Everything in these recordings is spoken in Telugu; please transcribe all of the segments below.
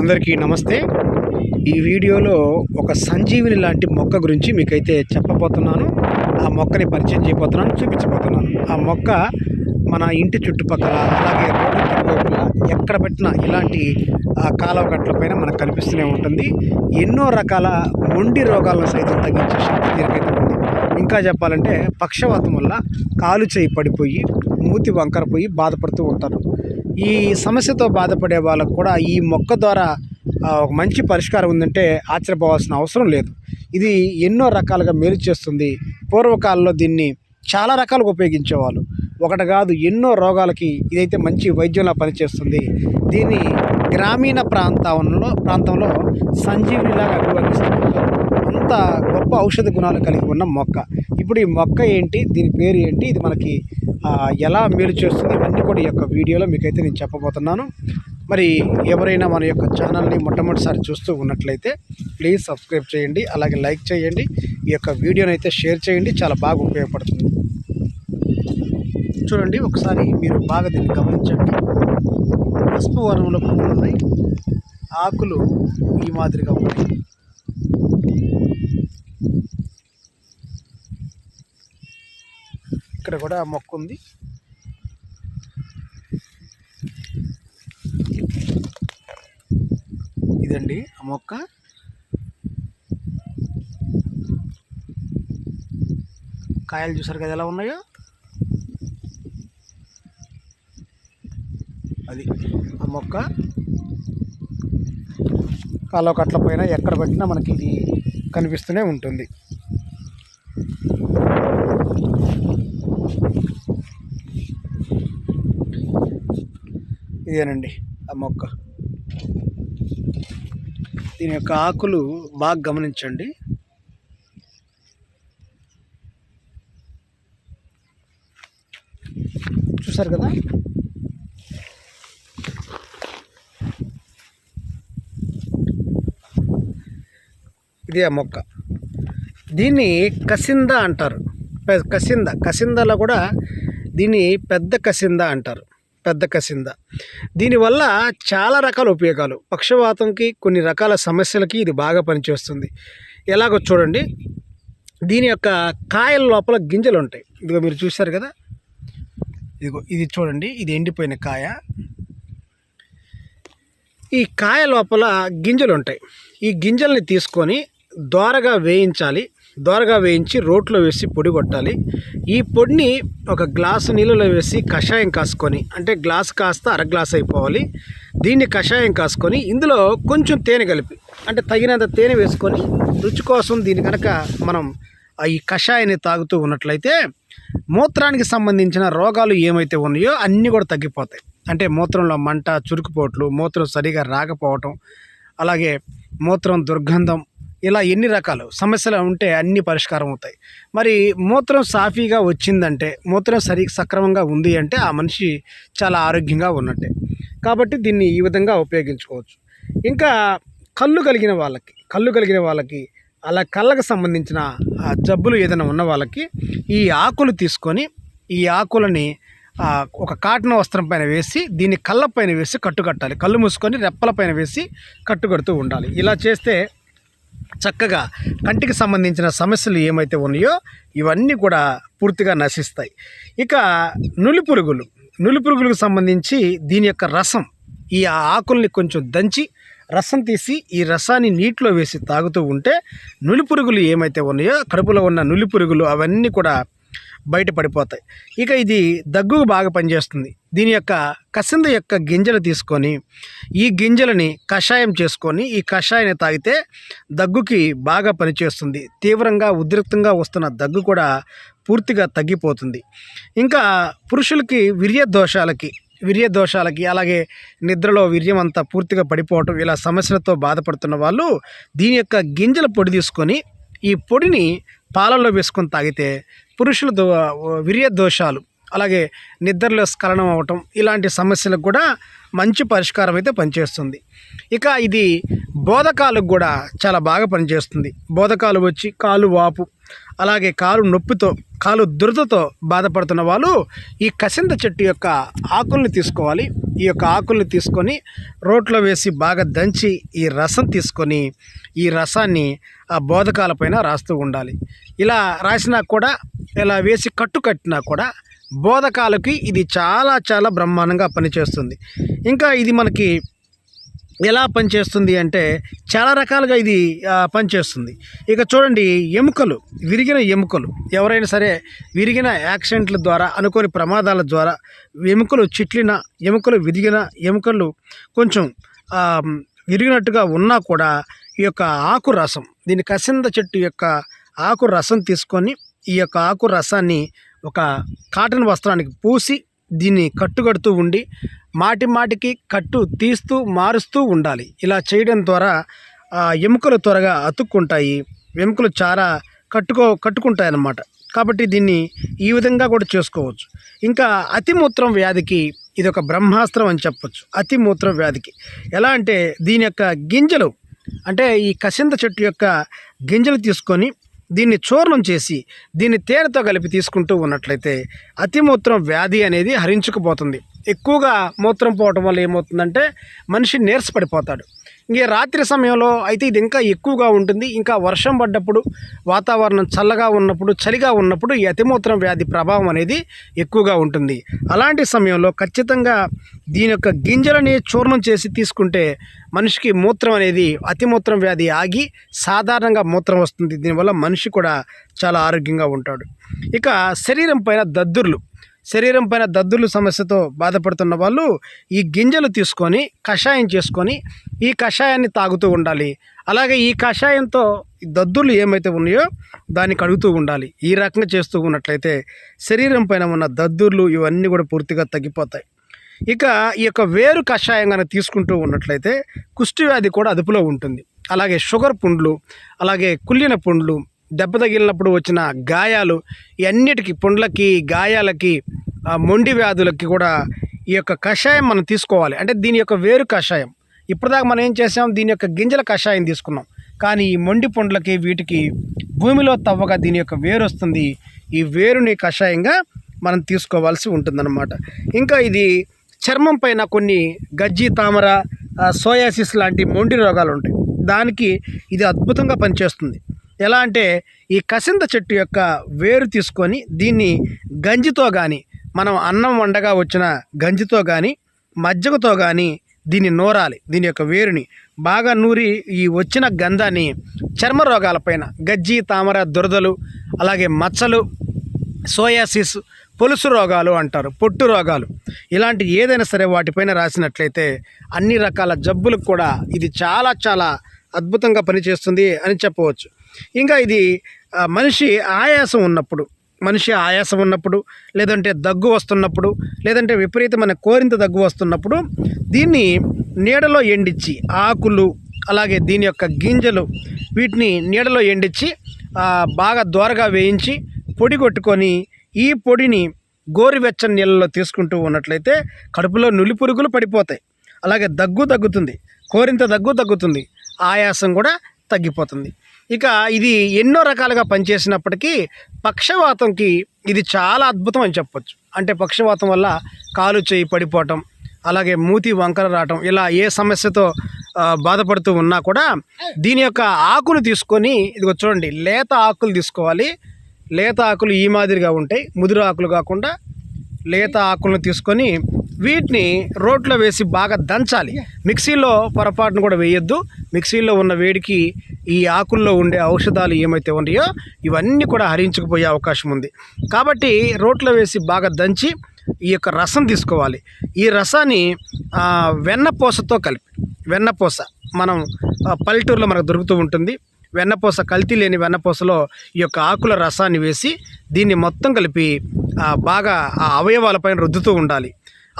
అందరికీ నమస్తే. ఈ వీడియోలో ఒక సంజీవిని లాంటి మొక్క గురించి మీకైతే చెప్పబోతున్నాను. ఆ మొక్కని పరిచయం చేయబోతున్నాను చూపించబోతున్నాను. ఆ మొక్క మన ఇంటి చుట్టుపక్కల అలాగే రోడ్డు ఎక్కడ పెట్టినా ఇలాంటి కాలువ గట్లపైన మనకు కనిపిస్తూనే ఉంటుంది. ఎన్నో రకాల మొండి రోగాలను సైతం తగ్గించే శక్తి దీనికైతే ఉంది. ఇంకా చెప్పాలంటే పక్షవాతం వల్ల కాలు చేయి పడిపోయి మూతి వంకరపోయి బాధపడుతూ ఉంటారు. ఈ సమస్యతో బాధపడే వాళ్ళకు కూడా ఈ మొక్క ద్వారా ఒక మంచి పరిష్కారం ఉందంటే ఆశ్చర్యపోవాల్సిన అవసరం లేదు. ఇది ఎన్నో రకాలుగా మేలు చేస్తుంది. పూర్వకాలంలో దీన్ని చాలా రకాలుగా ఉపయోగించేవాళ్ళు. ఒకటి కాదు ఎన్నో రోగాలకి ఇదైతే మంచి వైద్యంలా పనిచేస్తుంది. దీన్ని గ్రామీణ ప్రాంతంలో ప్రాంతంలో సంజీవినిలాగా అభివర్ణిస్తున్నారు. అంత గొప్ప ఔషధ గుణాలు కలిగి ఉన్న మొక్క. ఇప్పుడు ఈ మొక్క ఏంటి దీని పేరు ఏంటి ఇది మనకి ఎలా మేలు చేస్తుంది ఇవన్నీ కూడా ఈ యొక్క వీడియోలో మీకైతే నేను చెప్పబోతున్నాను. మరి ఎవరైనా మన యొక్క ఛానల్ని మొట్టమొదటిసారి చూస్తూ ఉన్నట్లయితే ప్లీజ్ సబ్స్క్రైబ్ చేయండి అలాగే లైక్ చేయండి ఈ యొక్క వీడియోని అయితే షేర్ చేయండి చాలా బాగా ఉపయోగపడుతుంది. చూడండి ఒకసారి మీరు బాగా దీన్ని గమనించండి. పసుపు వర్ణంలో పువ్వులు ఉన్నాయి ఆకులు ఈ మాదిరిగా ఉన్నాయి. ఇక్కడ కూడా మొక్క ఉంది. ఇదండి ఆ మొక్క. కాయలు చూసారు కదా ఎలా ఉన్నాయో? అది ఆ మొక్క. కాలో కట్ల పైన ఎక్కడ పెట్టినా మనకి ఇది కనిపిస్తూనే ఉంటుంది. ఇదేనండి ఆ మొక్క. దీని యొక్క ఆకులు బాగా గమనించండి. చూసారు కదా? ఇది ఆ మొక్క. దీన్ని కసింద అంటారు. కసింద. కసిందలో కూడా దీన్ని పెద్ద కసింద అంటారు. పెద్ద కసింద. దీనివల్ల చాలా రకాల ఉపయోగాలు. పక్షవాతంకి కొన్ని రకాల సమస్యలకి ఇది బాగా పనిచేస్తుంది. ఎలాగో చూడండి. దీని యొక్క కాయల లోపల గింజలు ఉంటాయి ఇదిగో మీరు చూశారు కదా? ఇదిగో ఇది చూడండి. ఇది ఎండిపోయిన కాయ. ఈ కాయ లోపల గింజలు ఉంటాయి ఈ గింజల్ని తీసుకొని దోరగా వేయించాలి. దోరగా వేయించి రోట్లో వేసి పొడి కొట్టాలి. ఈ పొడిని ఒక గ్లాసు నీళ్ళలో వేసి కషాయం కాసుకొని అంటే గ్లాస్ కాస్త అర గ్లాస్ అయిపోవాలి. దీన్ని కషాయం కాసుకొని ఇందులో కొంచెం తేనె కలిపి అంటే తగినంత తేనె వేసుకొని రుచి కోసం దీని కనుక మనం ఆ ఈ కషాయాన్ని తాగుతూ ఉన్నట్లయితే మూత్రానికి సంబంధించిన రోగాలు ఏమైతే ఉన్నాయో అన్నీ కూడా తగ్గిపోతాయి. అంటే మూత్రంలో మంట చురుకుపోట్లు మూత్రం సరిగా రాకపోవటం అలాగే మూత్రం దుర్గంధం ఇలా ఎన్ని రకాలు? సమస్యలు ఉంటే అన్ని పరిష్కారం అవుతాయి. మరి మూత్రం సాఫీగా వచ్చిందంటే మూత్రం సరి సక్రమంగా ఉంది అంటే ఆ మనిషి చాలా ఆరోగ్యంగా ఉన్నట్టే. కాబట్టి దీన్ని ఈ విధంగా ఉపయోగించుకోవచ్చు. ఇంకా కళ్ళు కలిగిన వాళ్ళకి కళ్ళు కలిగిన వాళ్ళకి అలా కళ్ళకు సంబంధించిన జబ్బులు ఏదైనా ఉన్న వాళ్ళకి ఈ ఆకులు తీసుకొని ఈ ఆకులని ఒక కాటన్ వస్త్రం పైన వేసి దీన్ని కళ్ళ పైన వేసి కట్టుకట్టాలి. కళ్ళు మూసుకొని రెప్పల పైన వేసి కట్టుకడుతూ ఉండాలి. ఇలా చేస్తే చక్కగా కంటికి సంబంధించిన సమస్యలు ఏమైతే ఉన్నాయో ఇవన్నీ కూడా పూర్తిగా నశిస్తాయి. ఇక నులి పురుగులు నులి పురుగులకు సంబంధించి దీని యొక్క రసం ఈ ఆకుల్ని కొంచెం దంచి రసం తీసి ఈ రసాన్ని నీటిలో వేసి తాగుతూ ఉంటే నులి పురుగులు ఏమైతే ఉన్నాయో కడుపులో ఉన్న నులి పురుగులు అవన్నీ కూడా బయటపడిపోతాయి. ఇక ఇది దగ్గుకు బాగా పనిచేస్తుంది. దీని యొక్క కసింద యొక్క గింజలు తీసుకొని ఈ గింజలని కషాయం చేసుకొని ఈ కషాయాన్ని తాగితే దగ్గుకి బాగా పనిచేస్తుంది. తీవ్రంగా ఉద్రిక్తంగా వస్తున్న దగ్గు కూడా పూర్తిగా తగ్గిపోతుంది. ఇంకా పురుషులకి విర్య దోషాలకి వీర్య దోషాలకి అలాగే నిద్రలో వీర్యం అంతా పూర్తిగా పడిపోవటం ఇలా సమస్యలతో బాధపడుతున్న వాళ్ళు దీని యొక్క గింజల పొడి తీసుకొని ఈ పొడిని పాలల్లో వేసుకొని తాగితే పురుషుల దో వీర్య దోషాలు అలాగే నిద్రలో స్ఖలనం అవ్వటం ఇలాంటి సమస్యలకు కూడా మంచి పరిష్కారం అయితే పనిచేస్తుంది. ఇక ఇది బోధకాలకు కూడా చాలా బాగా పనిచేస్తుంది. బోధకాలు వచ్చి కాలు వాపు అలాగే కాలు నొప్పితో కాలు దురదతో బాధపడుతున్న వాళ్ళు ఈ కసింద చెట్టు యొక్క ఆకుల్ని తీసుకోవాలి. ఈ యొక్క ఆకుల్ని తీసుకొని రోట్లో వేసి బాగా దంచి ఈ రసం తీసుకొని ఈ రసాన్ని ఆ బోధకాలపైన రాస్తూ ఉండాలి. ఇలా రాసినా కూడా ఇలా వేసి కట్టు కట్టినా కూడా బోధకాలకి ఇది చాలా చాలా బ్రహ్మాండంగా పనిచేస్తుంది. ఇంకా ఇది మనకి ఎలా పనిచేస్తుంది అంటే చాలా రకాలుగా ఇది పనిచేస్తుంది. ఇక చూడండి ఎముకలు విరిగిన ఎముకలు. ఎవరైనా సరే విరిగిన యాక్సిడెంట్ల ద్వారా అనుకోని ప్రమాదాల ద్వారా ఎముకలు చిట్లిన ఎముకలు విరిగిన ఎముకలు కొంచెం విరిగినట్టుగా ఉన్నా కూడా ఈ యొక్క ఆకు రసం దీని కసింద చెట్టు యొక్క ఆకు రసం తీసుకొని ఈ యొక్క ఆకు రసాన్ని ఒక కాటన్ వస్త్రానికి పూసి దీన్ని కట్టుకడుతూ ఉండి మాటి మాటికి కట్టు తీస్తూ మారుస్తూ ఉండాలి. ఇలా చేయడం ద్వారా ఆ ఎముకలు త్వరగా అతుక్కుంటాయి. ఎముకలు చాలా కట్టుకో కట్టుకుంటాయి అన్నమాట కాబట్టి దీన్ని ఈ విధంగా కూడా చేసుకోవచ్చు. ఇంకా అతిమూత్రం వ్యాధికి ఇది ఒక బ్రహ్మాస్త్రం అని చెప్పొచ్చు. అతిమూత్రం వ్యాధికి. ఎలా అంటే దీని యొక్క గింజలు అంటే ఈ కసింద చెట్టు యొక్క గింజలు తీసుకొని దీన్ని చూర్ణం చేసి దీన్ని తేనెతో కలిపి తీసుకుంటూ ఉన్నట్లయితే అతిమూత్రం వ్యాధి అనేది హరించుకుపోతుంది. ఎక్కువగా మూత్రం పోవటం వల్ల ఏమవుతుందంటే మనిషి నీరసపడిపోతాడు. ఇంకే రాత్రి సమయంలో అయితే ఇది ఇంకా ఎక్కువగా ఉంటుంది. ఇంకా వర్షం పడ్డప్పుడు వాతావరణం చల్లగా ఉన్నప్పుడు చలిగా ఉన్నప్పుడు ఈ అతిమూత్రం వ్యాధి ప్రభావం అనేది ఎక్కువగా ఉంటుంది. అలాంటి సమయంలో ఖచ్చితంగా దీని యొక్క గింజలని చూర్ణం చేసి తీసుకుంటే మనిషికి మూత్రం అనేది అతిమూత్రం వ్యాధి ఆగి సాధారణంగా మూత్రం వస్తుంది. దీనివల్ల మనిషి కూడా చాలా ఆరోగ్యంగా ఉంటాడు. ఇక శరీరం పైన దద్దుర్లు. శరీరం పైన దద్దుర్లు సమస్యతో బాధపడుతున్న వాళ్ళు ఈ గింజలు తీసుకొని కషాయం చేసుకొని ఈ కషాయాన్ని తాగుతూ ఉండాలి. అలాగే ఈ కషాయంతో దద్దులు దద్దుర్లు ఏమైతే ఉన్నాయో దాన్ని కడుగుతూ ఉండాలి. ఈ రకంగా చేస్తూ ఉన్నట్లయితే శరీరం పైన ఉన్న దద్దుర్లు ఇవన్నీ కూడా పూర్తిగా తగ్గిపోతాయి. ఇక ఈ యొక్క వేరు కషాయం కనుక తీసుకుంటూ ఉన్నట్లయితే కుష్టి వ్యాధి కూడా అదుపులో ఉంటుంది. అలాగే షుగర్ పుండ్లు అలాగే కుళ్ళిన పుండ్లు దెబ్బ తగిలినప్పుడు వచ్చిన గాయాలు ఇవన్నిటికీ పుండ్లకి గాయాలకి మొండి వ్యాధులకి కూడా ఈ యొక్క కషాయం మనం తీసుకోవాలి. అంటే దీని యొక్క వేరు కషాయం. ఇప్పటిదాకా మనం ఏం చేసాం? దీని యొక్క గింజల కషాయం తీసుకున్నాం. కానీ ఈ మొండి పుండ్లకి వీటికి భూమిలో తవ్వగా దీని యొక్క వేరు వస్తుంది. ఈ వేరుని కషాయంగా మనం తీసుకోవాల్సి ఉంటుందన్నమాట. ఇంకా ఇది చర్మం పైన కొన్ని గజ్జి తామర సోయాసిస్ లాంటి మొండి రోగాలు ఉంటాయి. దానికి ఇది అద్భుతంగా పనిచేస్తుంది. ఎలా అంటే ఈ కసింద చెట్టు యొక్క వేరు తీసుకొని దీన్ని గంజితో కానీ మనం అన్నం వండగా వచ్చిన గంజితో కానీ మజ్జిగతో కానీ దీన్ని నూరాలి. దీని యొక్క వేరుని బాగా నూరి ఈ వచ్చిన గంధాన్ని చర్మ రోగాలపైన గజ్జి తామర దురదలు అలాగే మచ్చలు సోయాసిస్ పొలుసు రోగాలు అంటారు పొట్టు రోగాలు. ఇలాంటి ఏదైనా సరే వాటిపైన రాసినట్లయితే అన్ని రకాల జబ్బులకు కూడా ఇది చాలా చాలా అద్భుతంగా పనిచేస్తుంది అని చెప్పవచ్చు. ఇంకా ఇది మనిషి ఆయాసం ఉన్నప్పుడు మనిషి ఆయాసం ఉన్నప్పుడు లేదంటే దగ్గు వస్తున్నప్పుడు లేదంటే విపరీతమైన కోరింత దగ్గు వస్తున్నప్పుడు దీన్ని నీడలో ఎండిచ్చి ఆకులు అలాగే దీని యొక్క గింజలు వీటిని నీడలో ఎండిచ్చి బాగా దోరగా వేయించి పొడి కొట్టుకొని ఈ పొడిని గోరువెచ్చని నీళ్ళలో తీసుకుంటూ ఉన్నట్లయితే కడుపులో నులి పురుగులు పడిపోతాయి. అలాగే దగ్గు తగ్గుతుంది. కోరింత దగ్గు తగ్గుతుంది. ఆయాసం కూడా తగ్గిపోతుంది. ఇక ఇది ఎన్నో రకాలుగా పనిచేసినప్పటికీ పక్షవాతంకి ఇది చాలా అద్భుతం అని చెప్పొచ్చు. అంటే పక్షవాతం వల్ల కాలు చేయి పడిపోవటం అలాగే మూతి వంకర రావటం ఇలా ఏ సమస్యతో బాధపడుతూ ఉన్నా కూడా దీని యొక్క ఆకులు తీసుకొని ఇదిగో చూడండి లేత ఆకులు తీసుకోవాలి. లేత ఆకులు ఈ మాదిరిగా ఉంటాయి. ముదురు ఆకులు కాకుండా లేత ఆకులను తీసుకొని వీటిని రోట్లో వేసి బాగా దంచాలి. మిక్సీలో పొరపాటును కూడా వేయొద్దు. మిక్సీలో ఉన్న వేడికి ఈ ఆకుల్లో ఉండే ఔషధాలు ఏమైతే ఉన్నాయో ఇవన్నీ కూడా హరించుకుపోయే అవకాశం ఉంది. కాబట్టి రోట్లో వేసి బాగా దంచి ఈ యొక్క రసం తీసుకోవాలి. ఈ రసాన్ని వెన్నపూసతో కలిపి వెన్నపూస మనం పల్లెటూరులో మనకు దొరుకుతూ ఉంటుంది. వెన్నపూస కల్తీ లేని వెన్నపూసలో ఈ యొక్క ఆకుల రసాన్ని వేసి దీన్ని మొత్తం కలిపి బాగా ఆ అవయవాలపైన రుద్దుతూ ఉండాలి.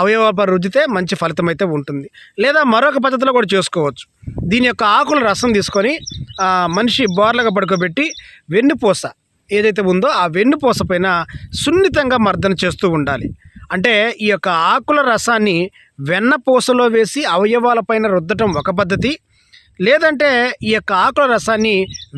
అవయవాలపై రుద్దితే మంచి ఫలితం అయితే ఉంటుంది. లేదా మరొక పద్ధతిలో కూడా చేసుకోవచ్చు. దీని యొక్క ఆకుల రసం తీసుకొని మనిషి బోర్లగా పడుకోబెట్టి వెన్నుపూస ఏదైతే ఉందో ఆ వెన్నుపూస పైన సున్నితంగా మర్దన చేస్తూ ఉండాలి. అంటే ఈ యొక్క ఆకుల రసాన్ని వెన్నపూసలో వేసి అవయవాలపైన రుద్దటం ఒక పద్ధతి. లేదంటే ఈ యొక్క ఆకుల రసాన్ని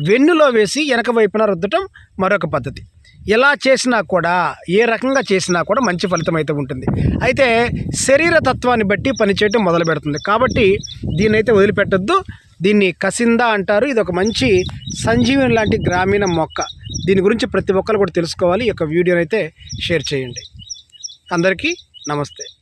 వెన్నులో వేసి వెనక వైపున రుద్దటం మరొక పద్ధతి. ఎలా చేసినా కూడా ఏ రకంగా చేసినా కూడా మంచి ఫలితం అయితే ఉంటుంది. అయితే శరీర తత్వాన్ని బట్టి పనిచేయటం మొదలు పెడుతుంది. కాబట్టి దీన్ని అయితే వదిలిపెట్టొద్దు. దీన్ని కసిందా అంటారు. ఇది ఒక మంచి సంజీవని లాంటి గ్రామీణ మొక్క. దీని గురించి ప్రతి ఒక్కరు కూడా తెలుసుకోవాలి. ఈ యొక్క వీడియోని అయితే షేర్ చేయండి. అందరికీ నమస్తే.